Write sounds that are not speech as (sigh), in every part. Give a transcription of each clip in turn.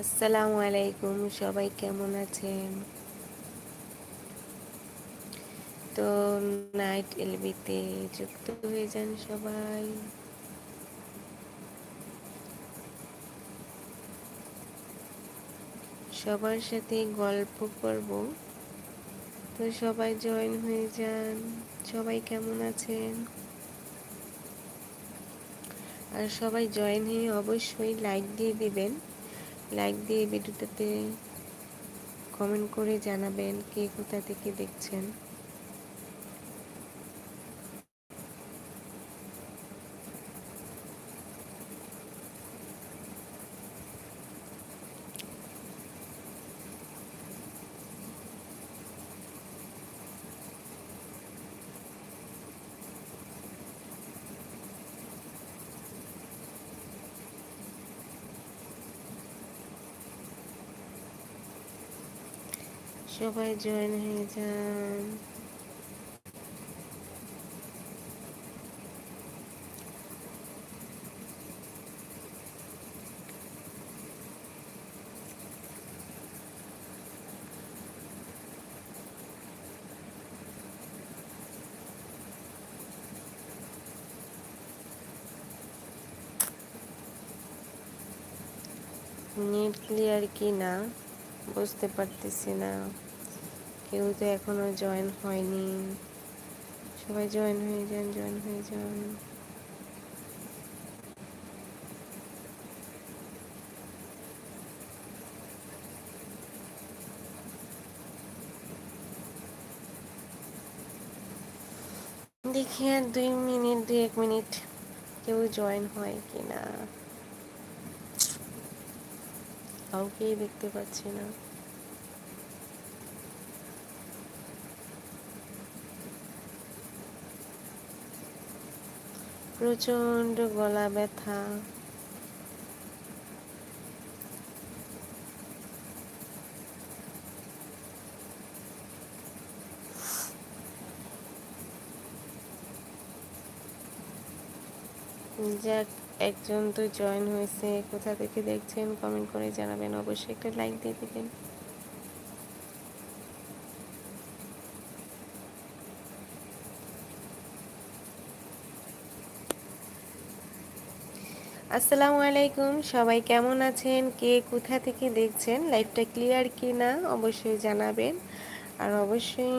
আসসালামু আলাইকুম, সবাই কেমন আছেন? তো নাইট এলবিতে যুক্ত হয়ে যান সবাই। সবার সাথে গল্প করব। তো সবাই জয়েন হয়ে যান। সবাই কেমন আছেন? আর সবাই জয়েন হয়ে অবশ্যই লাইক দিয়ে দিবেন। লাইক দিয়ে ভিডিওটাতে কমেন্ট করে জানাবেন কে কোথা থেকে দেখছেন। সবাই জয়েন হয়ে যান। নেট ক্লিয়ার কি না? বুঝতে পারতেছি না। কেউ তো এখনও জয়েন হয়নি। সবাই জয়েন হয়ে যান জয়েন হয়ে যান। দেখি আর দুই মিনিট, দুই এক মিনিট কেউ জয়েন হয় কি না কাউকেই দেখতে পাচ্ছি না। প্রচণ্ড গলা ব্যথা। যাক, একজন তো জয়েন হয়েছে। কোথা থেকে দেখছেন? কমেন্ট করে জানাবেন। অবশ্যই একটা লাইক দিয়ে দেবেন। আসসালামু আলাইকুম। সবাই কেমন আছেন? কে কোথা থেকে দেখছেন? লাইভটা ক্লিয়ার কি না? অবশ্যই জানাবেন। আর অবশ্যই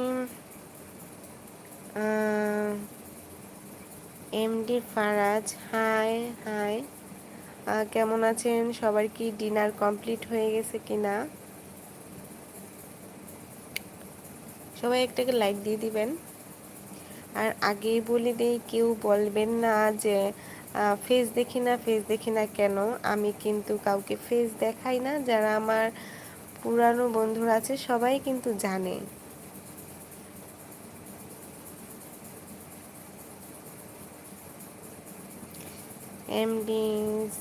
এমডি ফারাজ, হাই হাই। কেমন আছেন? সবার কি ডিনার কমপ্লিট হয়ে গেছে কি না? সবাই একটাকে লাইক দিয়ে দিবেন। আর আগেই বলে দেই, কেউ বলবেন না যে ফেস দেখি না ফেস দেখি না কেন? আমি কিন্তু কাউকে ফেস দেখাই না। যারা আমার পুরানো বন্ধুরা আছে, সবাই কিন্তু জানে। এমডি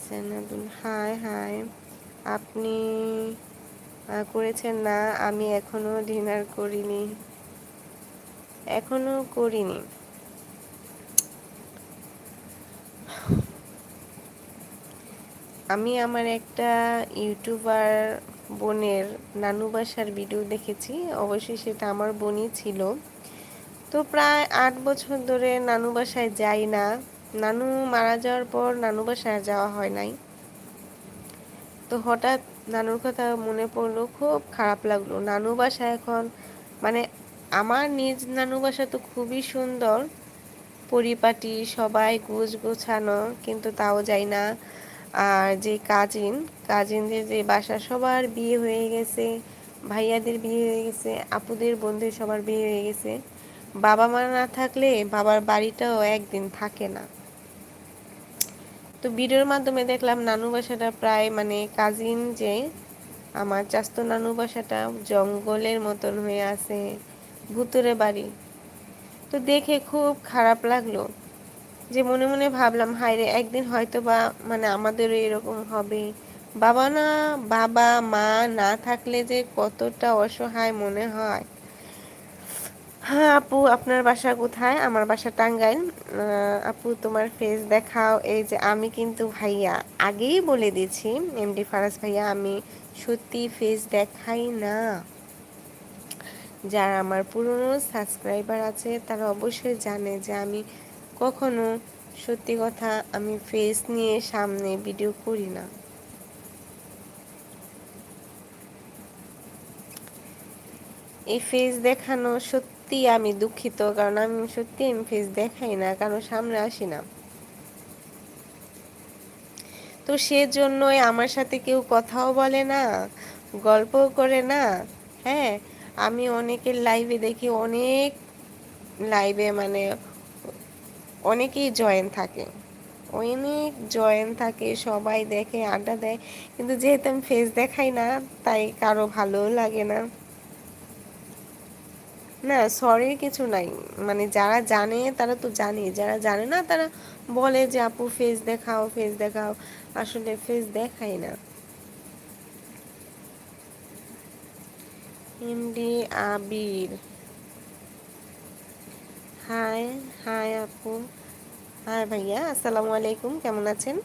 সানাদুল হাই হাই আপনি করেছেন না? আমি এখনও ডিনার করিনি। এখনও করিনি। আমি আমার একটা ইউটিউবার বোনের নানু বাসার ভিডিও দেখেছি। অবশ্যই সেটা আমার বোনই ছিল। তো প্রায় আট বছর ধরে নানু বাসায় যাই না। নানু মারা যাওয়ার পর নানু বাসায় যাওয়া হয় নাই। তো হঠাৎ নানুর কথা মনে পড়ল, খুব খারাপ লাগল। নানু বাসা এখন মানে আমার নিজ নানু বাসা তো খুবই সুন্দর। পরিপাটি, সবাই গুছ গোছানো, কিন্তু তাও যাই না। আর যে কাজিন, কাজিনদের যে বাসা, সবার বিয়ে হয়ে গেছে, ভাইয়াদের বিয়ে হয়ে গেছে, আপুদের বন্ধুদের সবার বিয়ে হয়ে গেছে। বাবা মা না থাকলে বাবার বাড়িটাও একদিন থাকে না। তো ভিডিওর মাধ্যমে দেখলাম নানু বাসাটা প্রায় মানে কাজিন যে আমার চাস্ত নানু বাসাটা জঙ্গলের মতন হয়ে আছে, ভুতুরে বাড়ি। তো দেখে খুব খারাপ লাগল। যে মনে মনে ভাবলাম হায়রে একদিন হয়তো বা মানে আমাদেরও এরকম হবে। বাবা না, বাবা, মা না থাকলে যে কতটা অসহায় মনে হয়। হ্যাঁ আপু, আপনার বাসা কোথায়? আমার বাসা টাঙ্গাইল। আপু, তোমার ফেস দেখাও। এই যে আমি কিন্তু ভাইয়া, আগেই বলে দিয়েছি এমডি ফারাজ ভাইয়া, আমি সত্যি ফেস দেখাই না। যারা আমার পুরনো সাবস্ক্রাইবার আছে, তারা অবশ্যই জানে যে আমি কখনো সত্যি কথা আমি ফেস নিয়ে সামনে ভিডিও করি না। এই ফেস দেখানো সত্যি আমি দুঃখিত, কারণ আমি সত্যি আমি ফেস দেখাই না কারণ সামনে আসি না। তো সেজন্যই আমার সাথে কেউ কথাও বলে না, গল্পও করে না হ্যাঁ? আমি অনেকের লাইভে দেখি, অনেক লাইভে মানে অনেকেই জয়েন থাকে। অনেক জয়েন থাকে, সবাই দেখে, আড্ডা দেয়। কিন্তু যেহেতু আমি ফেস দেখাই না, তাই কারও ভালোও লাগে না। না সরির কিছু নাই। মানে যারা জানে, তারা তো জানে। যারা জানে না, তারা বলে যে, আপু ফেস দেখাও ফেস দেখাও। আসলে ফেস দেখাই না। এমডি আবির। হাই হাই আপু। হাই ভাইয়া, আসসালামু আলাইকুম, কেমন আছেন?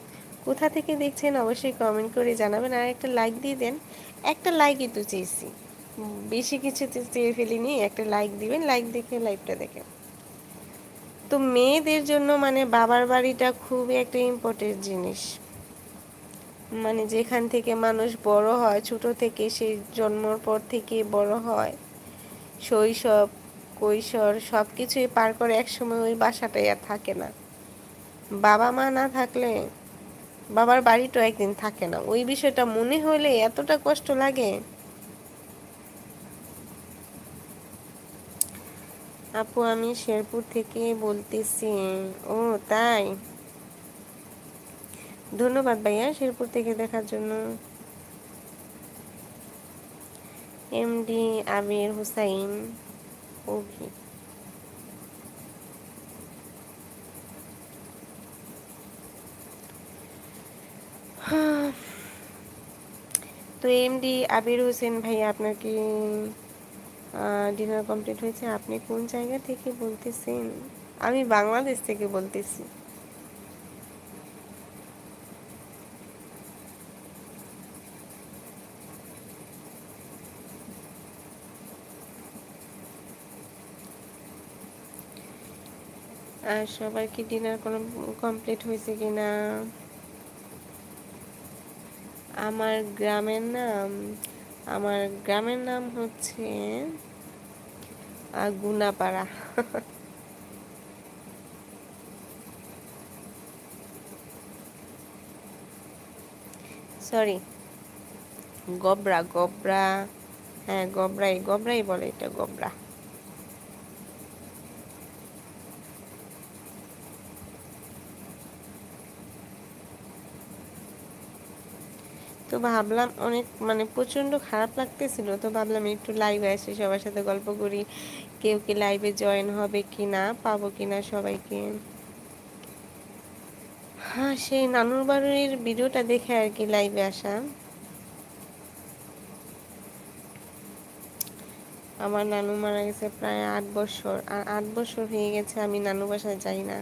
কোথা থেকে দেখছেন অবশ্যই কমেন্ট করে জানাবেন আর একটা লাইক দিয়ে দেন। একটা লাইকই তো চেয়েছি। বেশি কিছু চেয়ে ফেলিনি, একটা লাইক দিবেন লাইক দেখে লাইভটা দেখে তো মেয়েদের জন্য মানে বাবার বাড়িটা খুবই একটা ইম্পর্টেন্ট জিনিস। মানে যেখান থেকে মানুষ বড় হয়, ছোট থেকে সেই জন্মর পর থেকে বড় হয়, শৈশব কৈশোর সব কিছুই পার করে একসময় ওই বাসাটাই আর থাকে না। বাবা মা না থাকলে বাবার বাড়িটাও একদিন থাকে না। ওই বিষয়টা মনে হলে এতটা কষ্ট লাগে। আপু, আমি শেরপুর থেকে বলতেছি। ও, তাই? ধন্যবাদ ভাইয়া শেরপুর থেকে দেখার জন্য। এমডি আবির হুসাইন। ওকে (sighs) তো এমডি আবির হোসেন ভাই আপনার কি ডিনার কমপ্লিট হয়েছে? আপনি কোন জায়গা থেকে বলতেছেন? আমি বাংলাদেশ থেকে বলতেছি। আর সবার কি ডিনার কমপ্লিট হয়েছে কি না? আমার গ্রামের নাম, আমার গ্রামের নাম হচ্ছে গুনাপাড়া সরি গবরা গবরা হ্যাঁ গবরাই গবরাই বলে এটা, গবরা। তো ভাবলাম অনেক মানে প্রচণ্ড খারাপ লাগতেছিল। তো ভাবলাম একটু লাইভে আসি, সবার সাথে গল্প করি। কেউ কি লাইভে জয়েন হবে কি না পাবো কি না সবাইকে। হ্যাঁ সেই নানুর বাড়ির ভিডিওটা দেখে আর কি লাইভে আসা। আমার নানু মারা গেছে প্রায় আট বছর। আর আট বছর হয়ে গেছে আমি নানু বাসায় যাই না।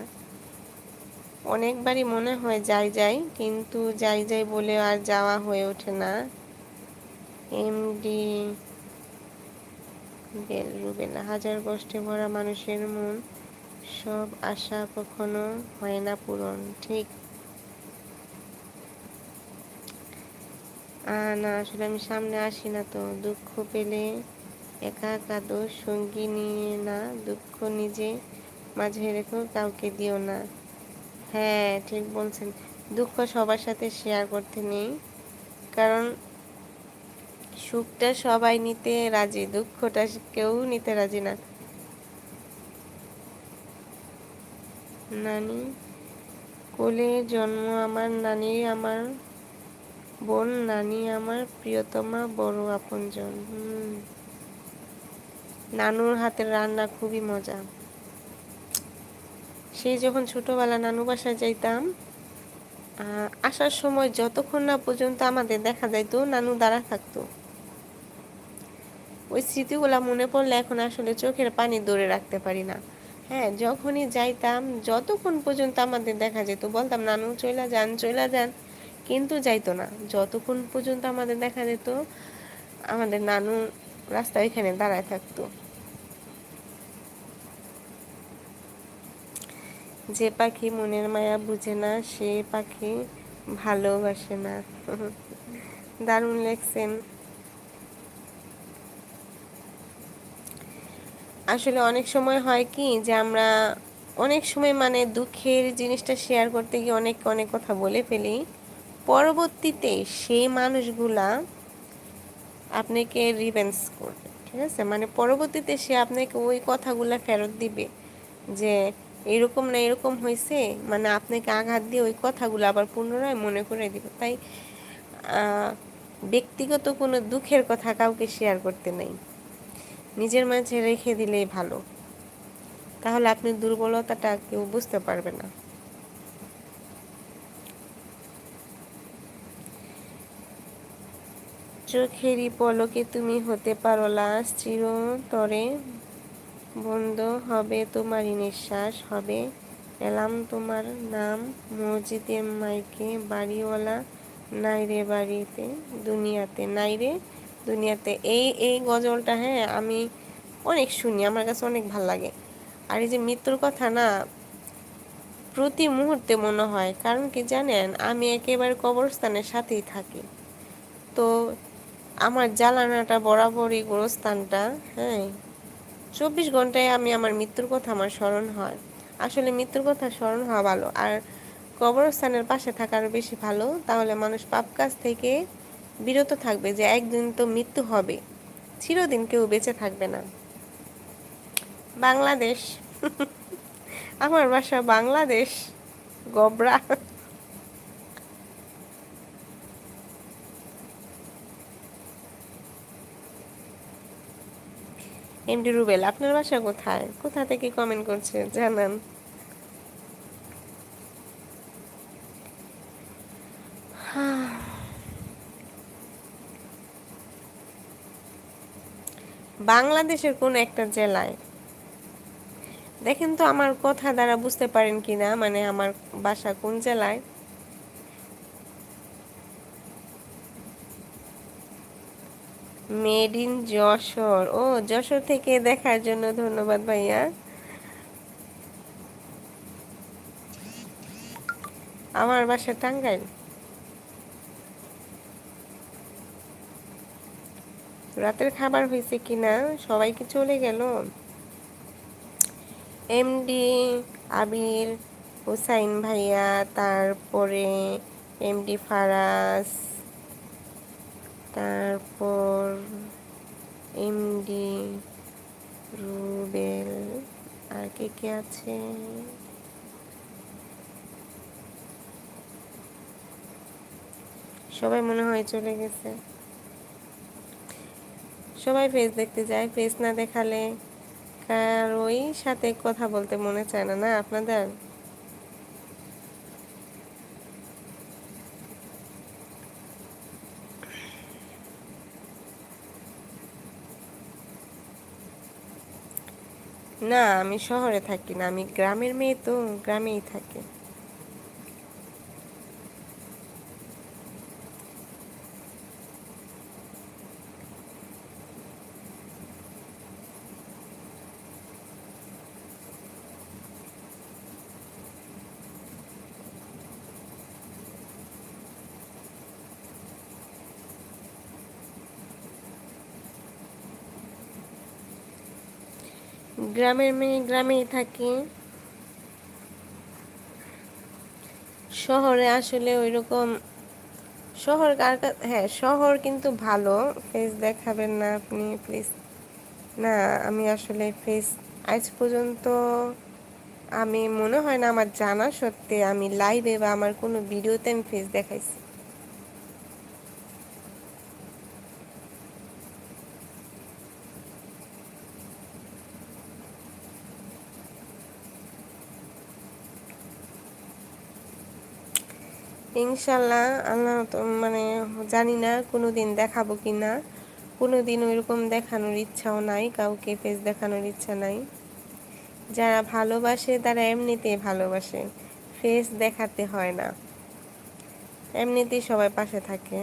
অনেকবারই মনে হয় যাই যাই, কিন্তু যাই যাই বলে আর যাওয়া হয়ে ওঠে না। এমডি বেল রুবেলা, হাজার কষ্টে ভরা মানুষের মন, সব আশা কখনো হয় না পূরণ, ঠিক? না, আসলে আমি সামনে আসি না তো। দুঃখ পেলে একা কাঁদো সঙ্গী নিয়ে না, দুঃখ নিজে মাঝে রেখো কাউকে দিও না। হ্যাঁ ঠিক বলছেন। দুঃখ সবার সাথে শেয়ার করতে নেই। কারণ সুখটা সবাই নিতে রাজি, দুঃখটা কেউ নিতে রাজি না। নানি, কোলে জন্ম আমার, নানি আমার বোন, নানি আমার প্রিয়তমা, বড় আপনজন। হুম। নানুর হাতের রান্না খুবই মজা। সেই যখন ছোটোবেলা নানু বাসায় যাইতাম আসার সময় যতক্ষণ না পর্যন্ত আমাদের দেখা যাইতো, নানু দাঁড়া থাকতো। ওই স্মৃতিগুলো মনে পড়লে এখন আসলে চোখের পানি ধরে রাখতে পারি না। হ্যাঁ যখনই যাইতাম, যতক্ষণ পর্যন্ত আমাদের দেখা যেত, বলতাম, নানু, চইলা যান চইলা যান। কিন্তু যাইতো না। যতক্ষণ পর্যন্ত আমাদের দেখা যেত, আমাদের নানু রাস্তা ওইখানে দাঁড়ায় থাকতো। যে পাখি মনের মায়া বুঝে না, সে পাখি ভালোবাসে না। দারুণ লেখছেন আসলে অনেক সময় হয় কি যে আমরা অনেক সময় মানে দুঃখের জিনিসটা শেয়ার করতে গিয়ে অনেক অনেক কথা বলে ফেলি। পরবর্তীতে সেই মানুষগুলা আপনাকে রিভেন্স করবে, ঠিক আছে? মানে পরবর্তীতে সে আপনাকে ওই কথাগুলা ফেরত দিবে যে এরকম না এরকম হয়েছে মানে আপনাকে আঘাত দিয়ে ওই কথাগুলো আবার পুনরায় মনে করে দিব তাই ব্যক্তিগত কোনো দুঃখের কথা কাউকে শেয়ার করতে নেই। নিজের মাঝে রেখে দিলেই ভালো। তাহলে আপনি দুর্বলতাটা কেউ বুঝতে পারবে না। চোখেরই পলকে তুমি হতে পারো লাশ চিরতরে। বন্ধ হবে তোমারই নিঃশ্বাস, হবে এলাম তোমার নাম মসজিদের মাইকে বাড়িওয়ালা নাইরে বাড়িতে, দুনিয়াতে নাইরে দুনিয়াতে। এই এই গজলটা হ্যাঁ আমি অনেক শুনি, আমার কাছে অনেক ভালো লাগে। আর এই যে মৃত্যুর কথা না, প্রতি মুহূর্তে মনে হয়, কারণ কি জানেন, আমি একেবারে কবরস্থানের সাথেই থাকি। তো আমার জ্বালানাটা, বরাবরই গোরস্থানটা হ্যাঁ চব্বিশ ঘন্টায় আমি আমার মৃত্যুর কথা আমার স্মরণ হয়। আসলে মৃত্যুর কথা স্মরণ হওয়া ভালো। আর কবরস্থানের পাশে থাকার বেশি ভালো। তাহলে মানুষ পাপ কাজ থেকে বিরত থাকবে যে একদিন তো মৃত্যু হবে। চিরদিন কেউ বেঁচে থাকবে না। বাংলাদেশ। (laughs) আমার বাসা বাংলাদেশ। গবরা। এমডি রুবেল, আপনার বাসা কোথায়? কোথা থেকে কমেন্ট করছে জানান। বাংলাদেশের কোন একটা জেলায়? দেখেন তো আমার কথা দ্বারা বুঝতে পারেন কি না মানে আমার বাসা কোন জেলায়? Made in Jessore. ও, যশোর থেকে দেখার জন্য ধন্যবাদ ভাইয়া। আমার বাসা টাঙ্গাইল। রাতের খাবার হয়েছে কিনা? সবাই কি চলে গেল? এমডি, আবির, হুসাইন ভাইয়া, তারপরে এমডি ফারাস তারপর এমডি রুবেল, আর কে কে আছে? সবাই মনে হয় চলে গেছে। সবাই ফেস দেখতে যায় ফেস না দেখালে কারোই সাথে কথা বলতে মনে চায় না না আপনাদের? না আমি শহরে থাকি না আমি গ্রামের মেয়ে তো গ্রামেই থাকি। গ্রামের মেয়ে গ্রামেই থাকি। শহরে আসলে ওই রকম শহর কার হ্যাঁ শহর কিন্তু ভালো। ফেস দেখাবেন না আপনি প্লিজ না, আমি আসলে ফেস আজ পর্যন্ত আমি, মনে হয় না আমার জানা সত্ত্বে আমি লাইভে বা আমার কোনো ভিডিওতে আমি ফেস দেখাইছি। ইনশাল্লাহ, আল্লাহ মানে জানি না কোনো দিন দেখাবো কি না। কোনো দিন ওইরকম দেখানোর ইচ্ছাও নাই, কাউকে ফেস দেখানোর ইচ্ছা নাই। যারা ভালোবাসে তারা এমনিতেই ভালোবাসে ফেস দেখাতে হয় না। এমনিতেই সবাই পাশে থাকে।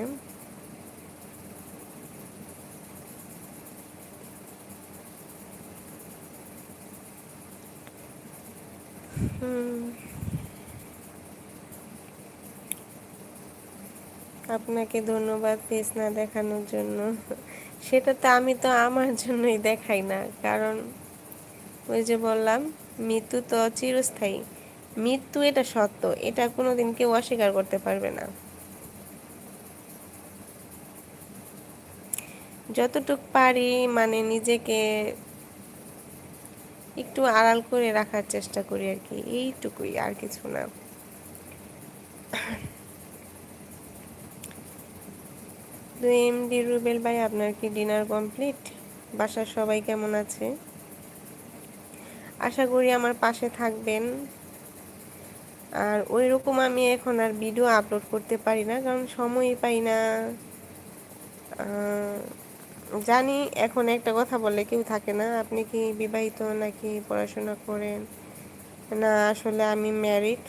আপনাকে ধন্যবাদ ফেস না দেখানোর জন্য। সেটা তো আমি তো আমার জন্যই দেখাই না, কারণ ওই যে বললাম, মৃত্যু তো চিরস্থায়ী। মৃত্যু এটা সত্য, এটা কোনোদিন কেউ অস্বীকার করতে পারবে না। যতটুক পারি মানে নিজেকে একটু আড়াল করে রাখার চেষ্টা করি আর কি, এইটুকুই আর কিছু না। তো এমডি রুবেল ভাই, আপনার কি ডিনার কমপ্লিট বাসার সবাই কেমন আছে? আশা করি আমার পাশে থাকবেন। আর ওই রকম আমি এখন আর ভিডিও আপলোড করতে পারি না, কারণ সময়ই পাই না। জানি এখন একটা কথা বললে কেউ থাকে না, আপনি কি বিবাহিত নাকি পড়াশোনা করেন? না, আসলে আমি ম্যারিড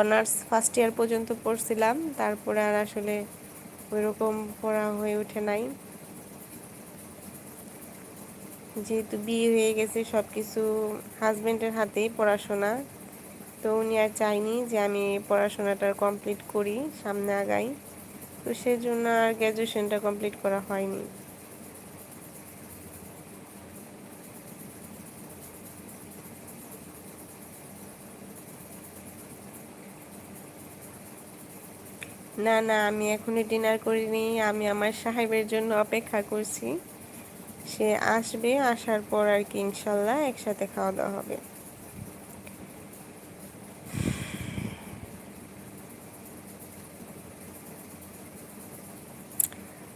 অনার্স ফার্স্ট ইয়ার পর্যন্ত পড়ছিলাম, তারপরে আর আসলে ওই রকম পড়া হয়ে ওঠে নাই। যেহেতু বিয়ে হয়ে গেছে সব কিছু হাজব্যান্ডের হাতেই পড়াশোনা। তো উনি আর চাইনি যে আমি পড়াশোনাটা কমপ্লিট করি, সামনে আগাই। তো সেজন্য আর গ্র্যাজুয়েশনটা কমপ্লিট করা হয়নি। না না, আমি এখনই ডিনার করিনি। আমি আমার সাহেবের জন্য অপেক্ষা করছি। সে আসবে, আসার পর আর কি ইনশাল্লাহ একসাথে খাওয়া দাওয়া হবে।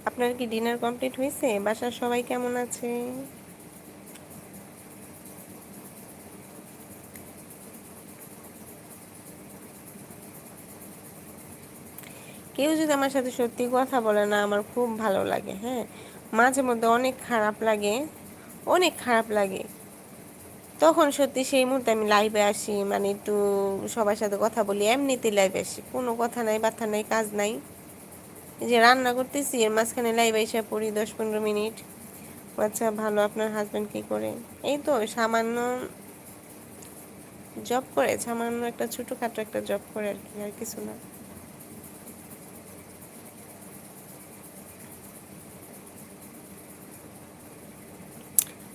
আপনার কি ডিনার কমপ্লিট হয়েছে? বাসার সবাই কেমন আছে? কেউ যদি আমার সাথে সত্যি কথা বলে না, আমার খুব ভালো লাগে হ্যাঁ? মাঝে মধ্যে অনেক খারাপ লাগে, অনেক খারাপ লাগে। তখন সত্যি সেই মুহূর্তে আমি লাইভে আসি মানে একটু সবার সাথে কথা বলি, এমনিতেই লাইভে আসি। কোনো কথা নাই বার্তা নাই, কাজ নাই। যে রান্না করতেছি, এর মাঝখানে লাইভে এসে পড়ি দশ পনেরো মিনিট। আচ্ছা ভালো, আপনার হাজব্যান্ড কী করে? এই তো, সামান্য জব করে, সামান্য একটা ছোটোখাটো একটা জব করে আর কি, আর কিছু না।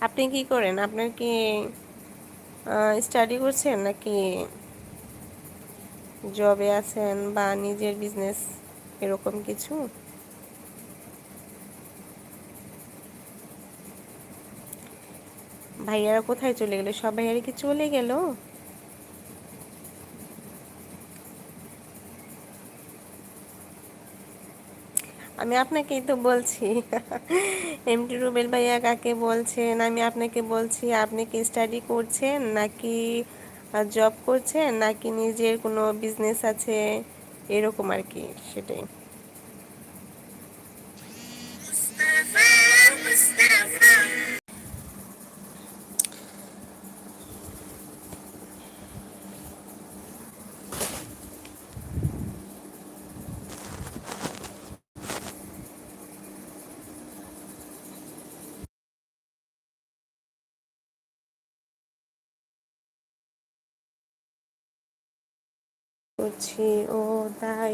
আপনি কি করেন? আপনার কি স্টাডি করছেন নাকি জবে আছেন বা নিজের বিজনেস এরকম কিছু? ভাইয়ারা কোথায় চলে গেল? সব ভাইয়ারা কি চলে গেল? আমি আপনাকেই তো বলছি। (laughs) এমটি রুবেল ভাইয়া কাকে বলছেন? আমি আপনাকে বলছি, আপনি কি স্টাডি করছেন নাকি জব করছেন নাকি নিজের কোনো বিজনেস আছে? এরকম আর কি, সেটাই। করছি ও তাই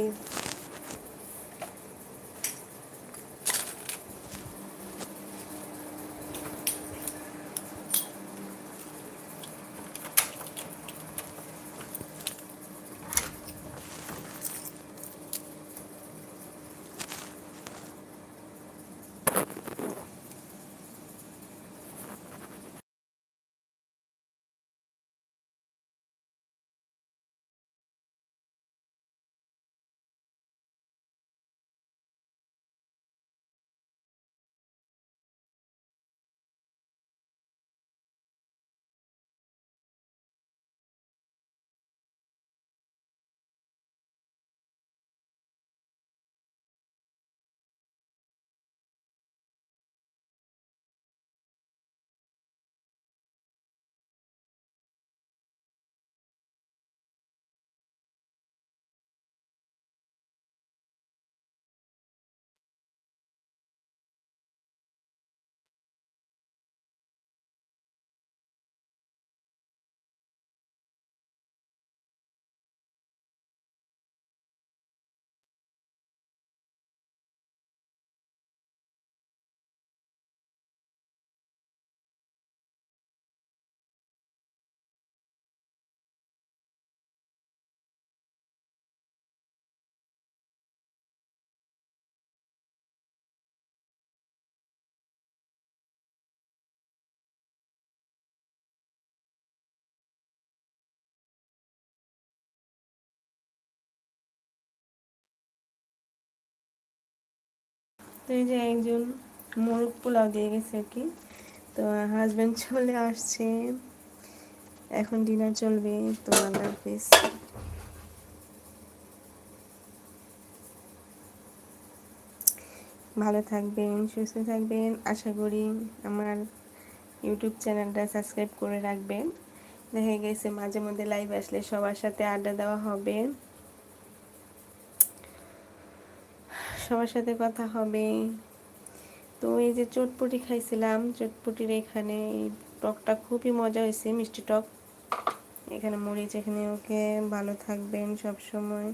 তো এই যে একজন মোরগ পোলাও দিয়ে গেছে আর কি। তো হাজব্যান্ড চলে আসছে। এখন ডিনার চলবে। তো আল্লাহ হাফিজ। ভালো থাকবেন, সুস্থ থাকবেন। আশা করি আমার ইউটিউব চ্যানেলটা সাবস্ক্রাইব করে রাখবেন। দেখা গেছে মাঝে মধ্যে লাইভ আসলে সবার সাথে আড্ডা দেওয়া হবে। সবার সাথে কথা হবে। তো এই যে চটপটি খাইছিলাম, চটপটির এখানে এই টকটা খুবই মজা হয়েছে, মিষ্টি টক। এখানে মরিচ, এখানে ওকে ভালো থাকবেন সব সময়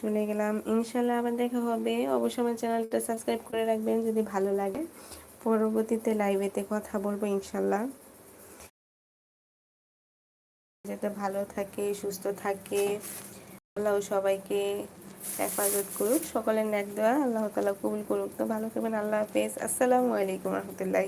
চলে গেলাম। ইনশাল্লাহ আবার দেখা হবে। অবশ্যই আমার চ্যানেলটা সাবস্ক্রাইব করে রাখবেন যদি ভালো লাগে। পরবর্তীতে লাইভেতে কথা বলব ইনশাল্লাহ। যাতে ভালো থাকে, সুস্থ থাকে। আল্লাহ সবাইকে হেফাজত করুক, সকলের ন্যাক দেওয়া আল্লাহ তালা কবুল করুক। তো ভালো থাকবেন, আল্লাহ হাফেজ। আসসালামু আলাইকুম রহমতুল্লাহ